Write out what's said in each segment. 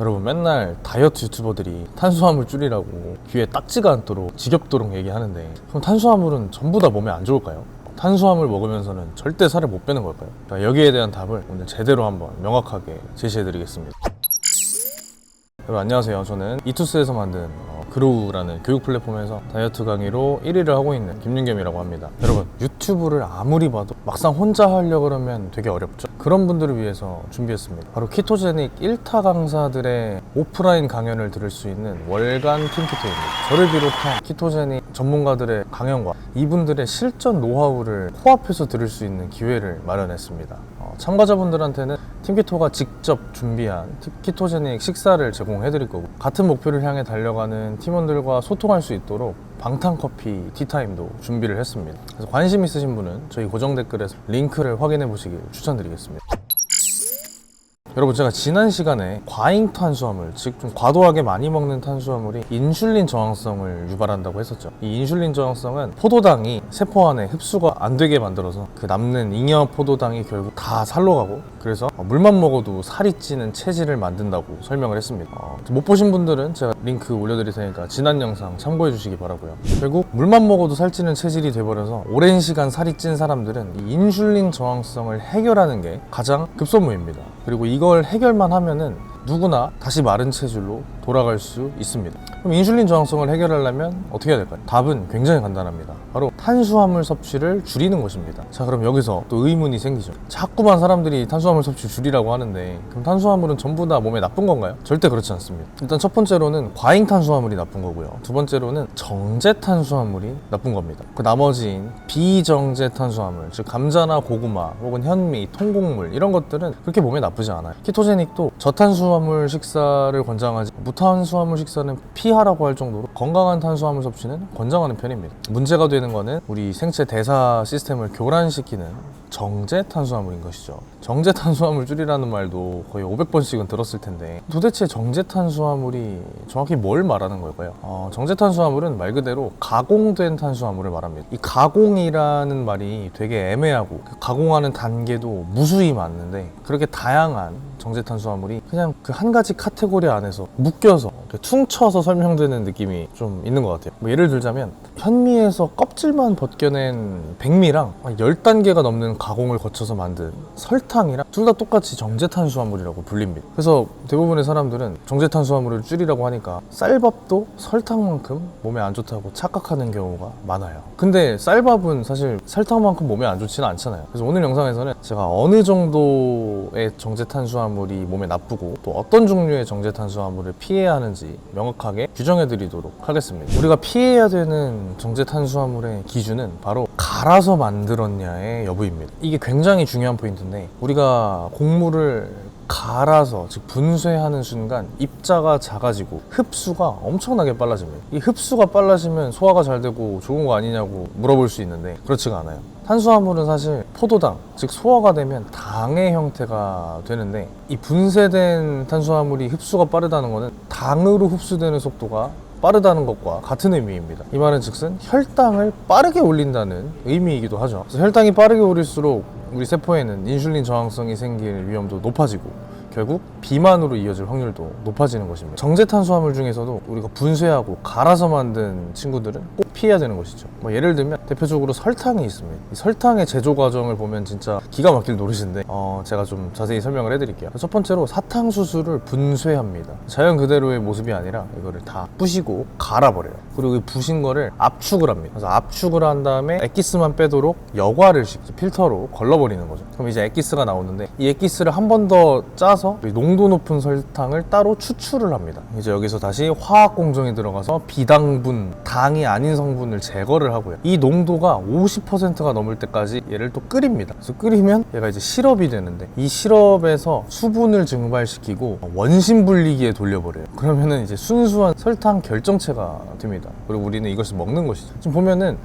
여러분 맨날 다이어트 유튜버들이 탄수화물 줄이라고 귀에 딱지가 않도록 지겹도록 얘기하는데 그럼 탄수화물은 전부 다 몸에 안 좋을까요? 탄수화물 먹으면서는 절대 살을 못 빼는 걸까요? 자, 여기에 대한 답을 오늘 제대로 한번 명확하게 제시해드리겠습니다. 여러분 안녕하세요. 저는 이투스에서 만든 어, 그로우라는 교육 플랫폼에서 다이어트 강의로 1위를 하고 있는 김윤겸이라고 합니다. 여러분 유튜브를 아무리 봐도 막상 혼자 하려 그러면 되게 어렵죠. 그런 분들을 위해서 준비했습니다. 바로 키토제닉 1타 강사들의 오프라인 강연을 들을 수 있는 월간 팀키토입니다. 저를 비롯한 키토제닉 전문가들의 강연과 이분들의 실전 노하우를 코앞에서 들을 수 있는 기회를 마련했습니다. 어, 참가자분들한테는 팀키토가 직접 준비한 티- 키토제닉 식사를 제공해드릴 거고 같은 목표를 향해 달려가는 팀원들과 소통할 수 있도록 방탄커피 티타임도 준비를 했습니다. 그래서 관심 있으신 분은 저희 고정 댓글에서 링크를 확인해 보시길 추천드리겠습니다. 여러분 제가 지난 시간에 과잉 탄수화물 즉 좀 과도하게 많이 먹는 탄수화물이 인슐린 저항성을 유발한다고 했었죠. 이 인슐린 저항성은 포도당이 세포 안에 흡수가 안 되게 만들어서 그 남는 잉여 포도당이 결국 다 살로 가고 그래서 어, 물만 먹어도 살이 찌는 체질을 만든다고 설명을 했습니다. 어, 못 보신 분들은 제가 링크 올려드릴 테니까 지난 영상 참고해 주시기 바라고요. 결국 물만 먹어도 살찌는 체질이 돼버려서 오랜 시간 살이 찐 사람들은 이 인슐린 저항성을 해결하는 게 가장 급선무입니다. 그리고 이걸 해결만 하면은 누구나 다시 마른 체질로 돌아갈 수 있습니다. 그럼 인슐린 저항성을 해결하려면 어떻게 해야 될까요? 답은 굉장히 간단합니다. 바로 탄수화물 섭취를 줄이는 것입니다. 자, 그럼 여기서 또 의문이 생기죠. 자꾸만 사람들이 탄수화물 섭취 줄이라고 하는데 그럼 탄수화물은 전부 다 몸에 나쁜 건가요? 절대 그렇지 않습니다. 일단 첫 번째로는 과잉 탄수화물이 나쁜 거고요. 두 번째로는 정제 탄수화물이 나쁜 겁니다. 그 나머지인 비정제 탄수화물, 즉 감자나 고구마 혹은 현미, 통곡물 이런 것들은 그렇게 몸에 나쁘지 않아요. 키토제닉도 저탄수화물 식사를 권장하지 무탄수화물 식사는 피 하라고 할 정도로 건강한 탄수화물 섭취는 권장하는 편입니다. 문제가 되는 거는 우리 생체 대사 시스템을 교란시키는 정제 탄수화물인 것이죠. 정제 탄수화물 줄이라는 말도 거의 500번씩은 들었을 텐데 도대체 정제 탄수화물이 정확히 뭘 말하는 걸까요? 어, 정제 탄수화물은 말 그대로 가공된 탄수화물을 말합니다. 이 가공이라는 말이 되게 애매하고 그 가공하는 단계도 무수히 많은데 그렇게 다양한 정제 탄수화물이 그냥 그 한 가지 카테고리 안에서 묶여서 퉁쳐서 설명되는 느낌이 좀 있는 것 같아요. 뭐 예를 들자면 현미에서 껍질만 벗겨낸 백미랑 한 10단계가 넘는 가공을 거쳐서 만든 설탕이랑 둘 다 똑같이 정제 탄수화물이라고 불립니다. 그래서 대부분의 사람들은 정제 탄수화물을 줄이라고 하니까 쌀밥도 설탕만큼 몸에 안 좋다고 착각하는 경우가 많아요. 근데 쌀밥은 사실 설탕만큼 몸에 안 좋지는 않잖아요. 그래서 오늘 영상에서는 제가 어느 정도의 정제 탄수화물이 몸에 나쁘고 또 어떤 종류의 정제 탄수화물을 피해야 하는지 명확하게 규정해 드리도록 하겠습니다. 우리가 피해야 되는 정제 탄수화물의 기준은 바로 갈아서 만들었냐의 여부입니다. 이게 굉장히 중요한 포인트인데 우리가 곡물을 갈아서 즉 분쇄하는 순간 입자가 작아지고 흡수가 엄청나게 빨라집니다. 이 흡수가 빨라지면 소화가 잘 되고 좋은 거 아니냐고 물어볼 수 있는데 그렇지가 않아요. 탄수화물은 사실 포도당, 즉 소화가 되면 당의 형태가 되는데 이 분쇄된 탄수화물이 흡수가 빠르다는 것은 당으로 흡수되는 속도가 빠르다는 것과 같은 의미입니다. 이 말은 즉슨 혈당을 빠르게 올린다는 의미이기도 하죠. 그래서 혈당이 빠르게 오를수록 우리 세포에는 인슐린 저항성이 생길 위험도 높아지고 결국 비만으로 이어질 확률도 높아지는 것입니다. 정제 탄수화물 중에서도 우리가 분쇄하고 갈아서 만든 친구들은 꼭 피해야 되는 것이죠. 뭐 예를 들면 대표적으로 설탕이 있습니다. 이 설탕의 제조 과정을 보면 진짜 기가 막힐 노릇인데 어, 제가 좀 자세히 설명을 해드릴게요. 첫 번째로 사탕수수를 분쇄합니다. 자연 그대로의 모습이 아니라 이거를 다 부시고 갈아버려요. 그리고 이 부신 거를 압축을 합니다. 그래서 압축을 한 다음에 엑기스만 빼도록 여과를 식 필터로 걸러버리는 거죠. 그럼 이제 엑기스가 나오는데 이 엑기스를 한 번 더 짜서 이 농도 높은 설탕을 따로 추출을 합니다. 이제 여기서 다시 화학 공정에 들어가서 비당분, 당이 아닌 성 분을 제거를 하고요. 이 농도가 50%가 넘을 때까지 얘를 또 끓입니다. 그래서 끓이면 얘가 이제 시럽이 되는데 이 시럽에서 수분을 증발시키고 원심 분리기에 돌려버려요. 그러면은 이제 순수한 설탕 결정체가 됩니다. 그리고 우리는 이것을 먹는 것이죠. 지금 보면은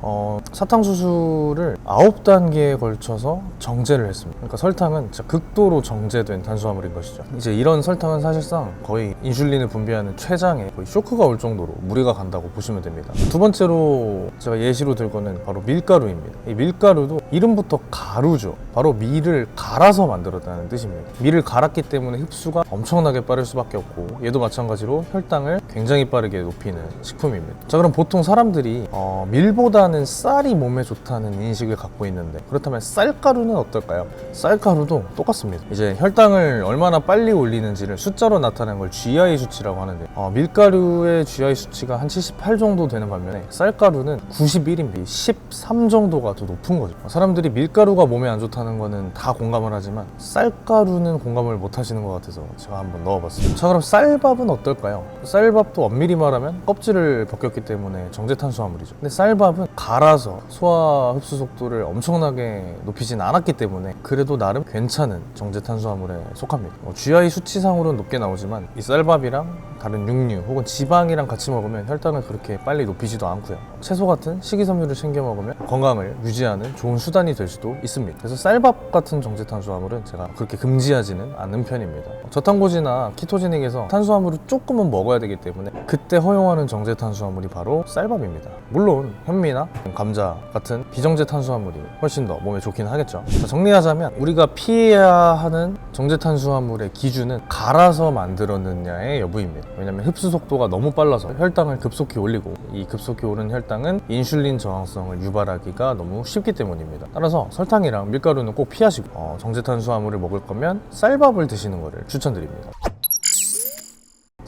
어, 사탕수수를 9단계에 걸쳐서 정제를 했습니다. 그러니까 설탕은 진짜 극도로 정제된 탄수화물인 것이죠. 이제 이런 설탕은 사실상 거의 인슐린을 분비하는 췌장에 거의 쇼크가 올 정도로 무리가 간다고 보시면 됩니다. 두 번째로 제가 예시로 들 거는 바로 밀가루입니다. 이 밀가루도 이름부터 가루죠. 바로 밀을 갈아서 만들었다는 뜻입니다. 밀을 갈았기 때문에 흡수가 엄청나게 빠를 수밖에 없고 얘도 마찬가지로 혈당을 굉장히 빠르게 높이는 식품입니다. 자 그럼 보통 사람들이 어, 밀보다 는 쌀이 몸에 좋다는 인식을 갖고 있는데 그렇다면 쌀가루는 어떨까요? 쌀가루도 똑같습니다. 이제 혈당을 얼마나 빨리 올리는지를 숫자로 나타내는 걸 GI 수치라고 하는데 어, 밀가루의 GI 수치가 한 78 정도 되는 반면에 쌀가루는 91입니다. 13 정도가 더 높은 거죠. 사람들이 밀가루가 몸에 안 좋다는 거는 다 공감을 하지만 쌀가루는 공감을 못 하시는 것 같아서 제가 한번 넣어봤습니다. 자 그럼 쌀밥은 어떨까요? 쌀밥도 엄밀히 말하면 껍질을 벗겼기 때문에 정제탄수화물이죠. 근데 쌀밥은 갈아서 소화 흡수 속도를 엄청나게 높이진 않았기 때문에 그래도 나름 괜찮은 정제 탄수화물에 속합니다. 어, GI 수치상으로는 높게 나오지만 이 쌀밥이랑 다른 육류 혹은 지방이랑 같이 먹으면 혈당을 그렇게 빨리 높이지도 않고요. 채소 같은 식이섬유를 챙겨 먹으면 건강을 유지하는 좋은 수단이 될 수도 있습니다. 그래서 쌀밥 같은 정제탄수화물은 제가 그렇게 금지하지는 않는 편입니다. 저탄고지나 키토제닉에서 탄수화물을 조금은 먹어야 되기 때문에 그때 허용하는 정제탄수화물이 바로 쌀밥입니다. 물론 현미나 감자 같은 비정제 탄수화물이 훨씬 더 몸에 좋긴 하겠죠. 자, 정리하자면 우리가 피해야 하는 정제탄수화물의 기준은 갈아서 만들었느냐의 여부입니다. 왜냐하면 흡수 속도가 너무 빨라서 혈당을 급속히 올리고 이 급속히 오른 혈당은 인슐린 저항성을 유발하기가 너무 쉽기 때문입니다. 따라서 설탕이랑 밀가루는 꼭 피하시고 어, 정제탄수화물을 먹을 거면 쌀밥을 드시는 것을 추천드립니다.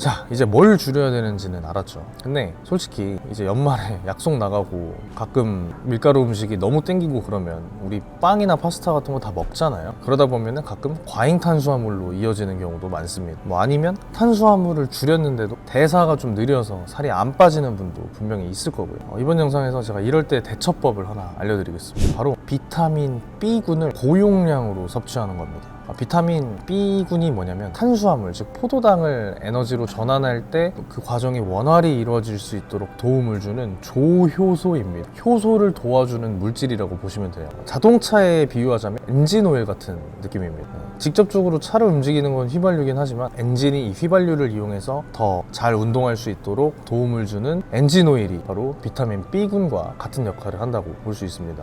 자 이제 뭘 줄여야 되는지는 알았죠. 근데 솔직히 이제 연말에 약속 나가고 가끔 밀가루 음식이 너무 땡기고 그러면 우리 빵이나 파스타 같은 거 다 먹잖아요. 그러다 보면은 가끔 과잉 탄수화물로 이어지는 경우도 많습니다. 뭐 아니면 탄수화물을 줄였는데도 대사가 좀 느려서 살이 안 빠지는 분도 분명히 있을 거고요. 어, 이번 영상에서 제가 이럴 때 대처법을 하나 알려드리겠습니다. 바로 비타민 B군을 고용량으로 섭취하는 겁니다. 아, 비타민 B군이 뭐냐면 탄수화물, 즉 포도당을 에너지로 전환할 때 그 과정이 원활히 이루어질 수 있도록 도움을 주는 조효소입니다. 효소를 도와주는 물질이라고 보시면 돼요. 자동차에 비유하자면 엔진 오일 같은 느낌입니다. 직접적으로 차를 움직이는 건 휘발유긴 하지만 엔진이 이 휘발유를 이용해서 더 잘 운동할 수 있도록 도움을 주는 엔진 오일이 바로 비타민 B군과 같은 역할을 한다고 볼 수 있습니다.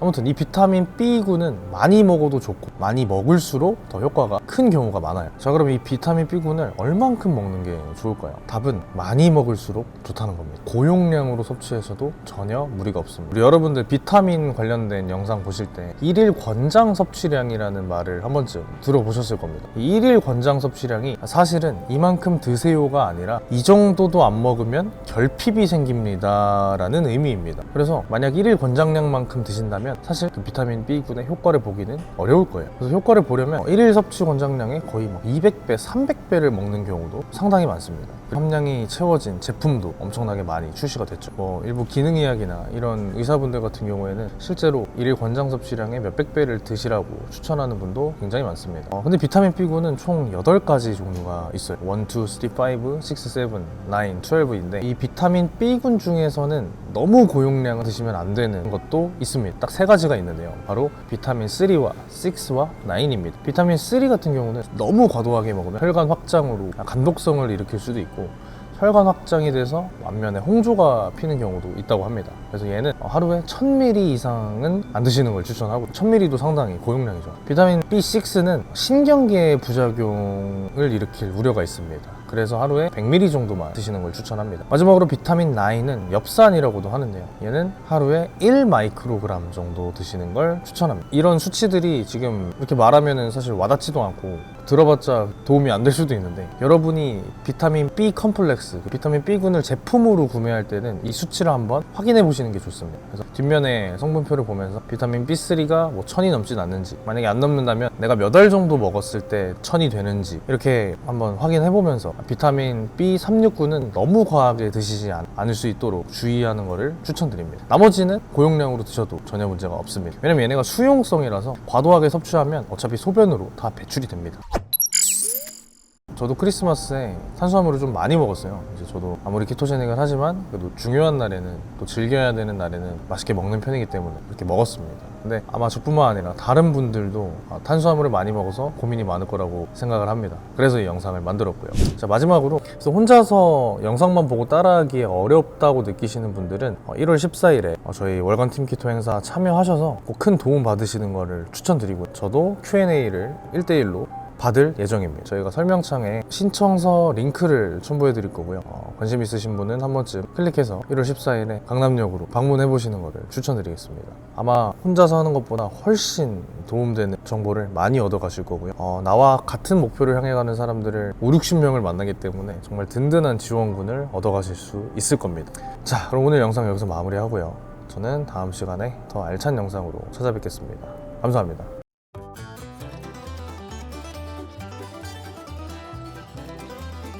아무튼 이 비타민 B군은 많이 먹어도 좋고 많이 먹을수록 더 효과가 큰 경우가 많아요. 자 그럼 이 비타민 B군을 얼만큼 먹는 게 좋을까요? 답은 많이 먹을수록 좋다는 겁니다. 고용량으로 섭취해서도 전혀 무리가 없습니다. 우리 여러분들 비타민 관련된 영상 보실 때 일일 권장 섭취량이라는 말을 한 번쯤 들어보셨을 겁니다. 이 일일 권장 섭취량이 사실은 이만큼 드세요가 아니라 이 정도도 안 먹으면 결핍이 생깁니다 라는 의미입니다. 그래서 만약 일일 권장량만큼 드신다 면 사실 그 비타민 B군의 효과를 보기는 어려울 거예요. 그래서 효과를 보려면 일일 섭취 권장량의 거의 막 200배, 300배를 먹는 경우도 상당히 많습니다. 함량이 채워진 제품도 엄청나게 많이 출시가 됐죠. 뭐 일부 기능 이야기나 이런 의사분들 같은 경우에는 실제로 일일 권장 섭취량의 몇백 배를 드시라고 추천하는 분도 굉장히 많습니다. 어, 근데 비타민 B군은 총 8가지 종류가 있어요. 1, 2, 3, 5, 6, 7, 9, 12인데 이 비타민 B군 중에서는 너무 고용량을 드시면 안 되는 것도 있습니다. 딱 세 가지가 있는데요. 바로 비타민 3와 6와 9입니다. 비타민 3 같은 경우는 너무 과도하게 먹으면 혈관 확장으로 간독성을 일으킬 수도 있고 혈관 확장이 돼서 완면에 홍조가 피는 경우도 있다고 합니다. 그래서 얘는 하루에 1000ml 이상은 안 드시는 걸 추천하고 1000ml도 상당히 고용량이죠. 비타민 B6는 신경계의 부작용을 일으킬 우려가 있습니다. 그래서 하루에 100ml 정도만 드시는 걸 추천합니다. 마지막으로 비타민 9은 엽산이라고도 하는데요. 얘는 하루에 1 마이크로그램 정도 드시는 걸 추천합니다. 이런 수치들이 지금 이렇게 말하면은 사실 와닿지도 않고 들어봤자 도움이 안 될 수도 있는데 여러분이 비타민 B 컴플렉스, 그 비타민 B군을 제품으로 구매할 때는 이 수치를 한번 확인해 보시는 게 좋습니다. 그래서 뒷면에 성분표를 보면서 비타민 B3가 뭐 천이 넘진 않는지 만약에 안 넘는다면 내가 몇알 정도 먹었을 때 천이 되는지 이렇게 한번 확인해 보면서 비타민 B369는 너무 과하게 드시지 않- 않을 수 있도록 주의하는 것을 추천드립니다. 나머지는 고용량으로 드셔도 전혀 문제가 없습니다. 왜냐면 얘네가 수용성이라서 과도하게 섭취하면 어차피 소변으로 다 배출이 됩니다. 저도 크리스마스에 탄수화물을 좀 많이 먹었어요. 이제 저도 아무리 키토제닉을 하지만 그래도 중요한 날에는 또 즐겨야 되는 날에는 맛있게 먹는 편이기 때문에 그렇게 먹었습니다. 근데 아마 저뿐만 아니라 다른 분들도 아, 탄수화물을 많이 먹어서 고민이 많을 거라고 생각을 합니다. 그래서 이 영상을 만들었고요. 자 마지막으로 그래서 혼자서 영상만 보고 따라하기에 어렵다고 느끼시는 분들은 어, 1월 14일에 저희 월간 팀키토 행사 참여하셔서 꼭 큰 도움 받으시는 거를 추천드리고 저도 Q&A를 1대1로 받을 예정입니다. 저희가 설명창에 신청서 링크를 첨부해 드릴 거고요. 어, 관심 있으신 분은 한 번쯤 클릭해서 1월 14일에 강남역으로 방문해 보시는 것을 추천드리겠습니다. 아마 혼자서 하는 것보다 훨씬 도움되는 정보를 많이 얻어 가실 거고요. 어, 나와 같은 목표를 향해 가는 사람들을 5, 60명을 만나기 때문에 정말 든든한 지원군을 얻어 가실 수 있을 겁니다. 자, 그럼 오늘 영상 여기서 마무리하고요. 저는 다음 시간에 더 알찬 영상으로 찾아뵙겠습니다. 감사합니다.